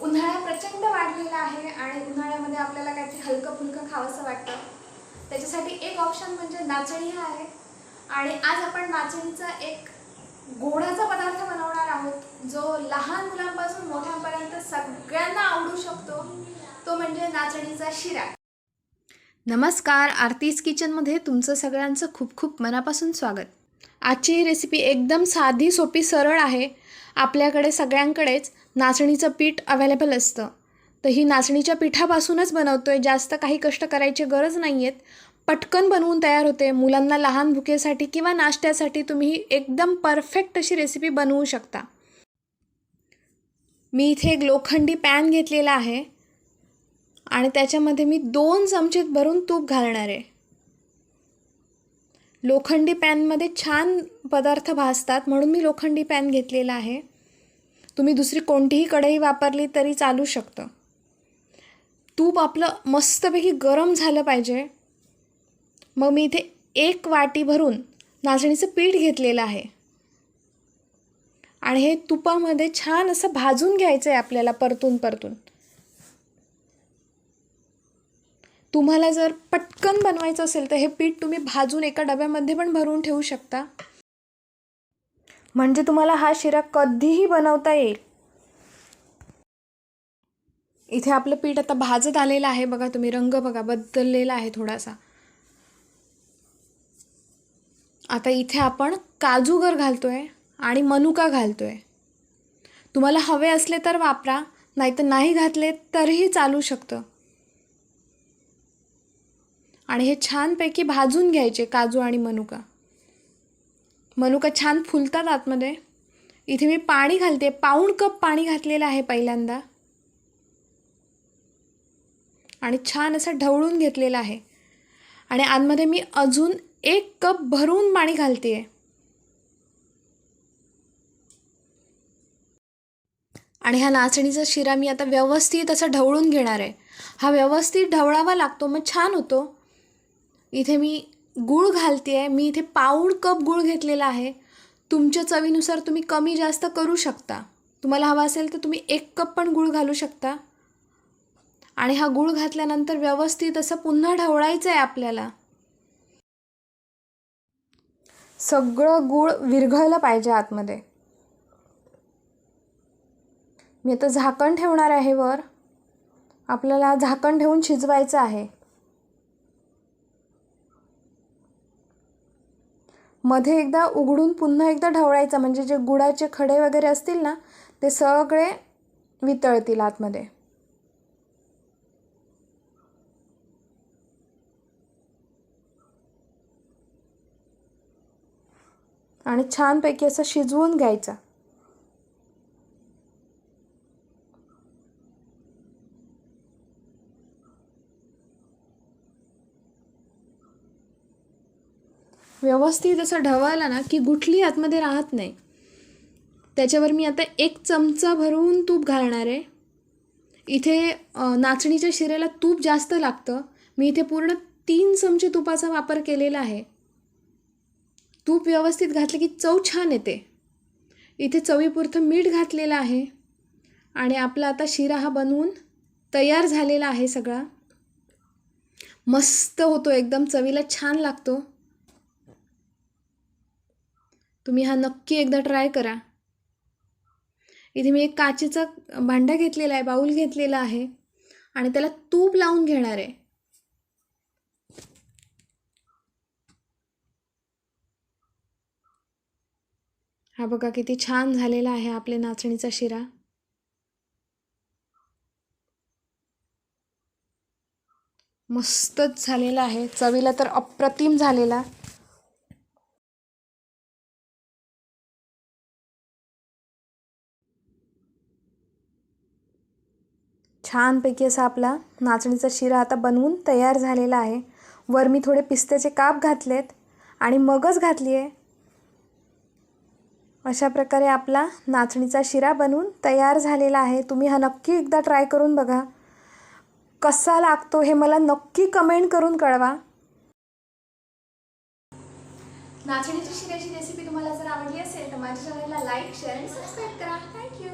उन्हाळा प्रचंड वाढलेला आहे आणि उन्हाळ्यामध्ये आपल्याला काहीतरी हलकं फुलकं खावंसं वाटतं. त्याच्यासाठी एक ऑप्शन म्हणजे नाचणी हा आहे. आणि आज आपण नाचणीचा एक गोडाचा पदार्थ बनवणार आहोत जो लहान मुलांपासून मोठ्यांपर्यंत सगळ्यांना आवडू शकतो. तो म्हणजे नाचणीचा शिरा. नमस्कार आरतीज किचनमध्ये तुमचं सगळ्यांचं खूप खूप मनापासून स्वागत. आजची ही रेसिपी एकदम साधी सोपी सरळ आहे. आपल्याकडे सगळ्यांकडेच नाचणीचं पीठ अवेलेबल असतं. तर ही नाचणीच्या पिठापासूनच बनवतो आहे जास्त काही कष्ट करायची गरज नाही आहेत पटकन बनवून तयार होते. मुलांना लहान भुकेसाठी किंवा नाश्त्यासाठी तुम्ही एकदम परफेक्ट अशी रेसिपी बनवू शकता. मी इथे एक लोखंडी पॅन घेतलेला आहे. आणि त्याच्यामध्ये मी दोन चमचे भरून तूप घालणार आहे. लोखंडी पॅनमध्ये छान पदार्थ भाजतात म्हणून मी लोखंडी पॅन घेतलेला आहे. तुम्ही दुसरी कोणतीही कढई वापरली तरी चालू शकतं. तूप आपलं मस्तपैकी गरम झालं पाहिजे. मग मी इथे एक वाटी भरून नाचणीचं पीठ घेतलेलं आहे. आणि हे तुपामध्ये छान असं भाजून घ्यायचं आहे आपल्याला परतून परतून तुम्हाला जर पटकन बनवायचं असेल तर हे पीठ तुम्ही भाजून एका डब्यामध्ये पण भरून ठेवू शकता. म्हणजे तुम्हाला हा शिरा कधीही बनवता येईल. इथे आपलं पीठ आता भाजत आलेलं आहे. बघा तुम्ही रंग बघा बदललेला आहे थोडासा. आता इथे आपण काजूगर घालतोय आणि मनुका घालतोय. तुम्हाला हवे असले तर वापरा नाहीतर नाही घातले तरीही चालू शकतं. आणि हे छानपैकी भाजून घ्यायचे काजू आणि मनुका. मनुका छान फुलतात आतमध्ये. इथे मी पाणी घालते. पाऊण कप पाणी घातलेलं आहे पहिल्यांदा. आणि छान असं ढवळून घेतलेलं आहे. आणि आतमध्ये मी अजून एक कप भरून पाणी घालते आणि ह्या नाचणीचा शिरा मी आता व्यवस्थित असं ढवळून घेणार आहे. हा व्यवस्थित ढवळावा लागतो मग छान होतो. इथे मी गूळ घालते आहे मी इथे पाऊण कप गूळ घेतलेला आहे. तुमच्या चवीनुसार तुम्ही कमी जास्त करू शकता. तुम्हाला हवा असेल तर तुम्ही एक कप पण गूळ घालू शकता. आणि हा गूळ घातल्यानंतर व्यवस्थित असं पुन्हा ढवळायचं आहे आपल्याला. सगळं गूळ विरघळलं पाहिजे आतमध्ये. मी आता झाकण ठेवणार आहे वर. आपल्याला झाकण ठेवून शिजवायचं आहे. मध्ये एकदा उघडून पुन्हा एकदा ढवळायचा. म्हणजे जे गुळाचे खडे वगैरे असतील ना ते सगळे वितळतील आतमध्ये. आणि छानपैकी असं शिजवून घ्यायचा. व्यवस्थित असं ढवळला ना की गुठली आतमध्ये राहत नाही. त्याच्यावर मी आता एक चमचा भरून तूप घालणार आहे. इथे नाचणीच्या शिऱ्याला तूप जास्त लागतं. मी इथे पूर्ण तीन चमचे तुपाचा वापर केलेला आहे. तूप व्यवस्थित घातलं की चव छान येते. इथे चवीपुरतं मीठ घातलेलं आहे. आणि आपला आता शिरा हा बनवून तयार झालेला आहे सगळा. मस्त होतो एकदम चवीला छान लागतो. तुम्ही हा नक्की एकदा ट्राय करा. इथे मी एक काचेचा भांडा घेतलेला आहे बाऊल घेतलेला आहे आणि त्याला तूप लावून घेणार आहे. हा बघा किती छान झालेला आहे आपले नाचणीचा शिरा. मस्तच झालेला आहे. चवीला तर अप्रतिम झालेला. छानपैकी असा आपला नाचणीचा शिरा आता बनवून तयार झालेला आहे. वर मी थोडे पिस्त्याचे काप घातलेत आणि मगच घातली आहे अशा प्रकारे आपला नाचणीचा शिरा बनवून तयार झालेला आहे. तुम्ही हा नक्की एकदा ट्राय करून बघा. कसा लागतो हे मला नक्की कमेंट करून कळवा. नाचणीच्या शिऱ्याची रेसिपी तुम्हाला जर आवडली असेल तर माझ्या चॅनलला लाईक शेअर आणि सबस्क्राईब करा. Thank you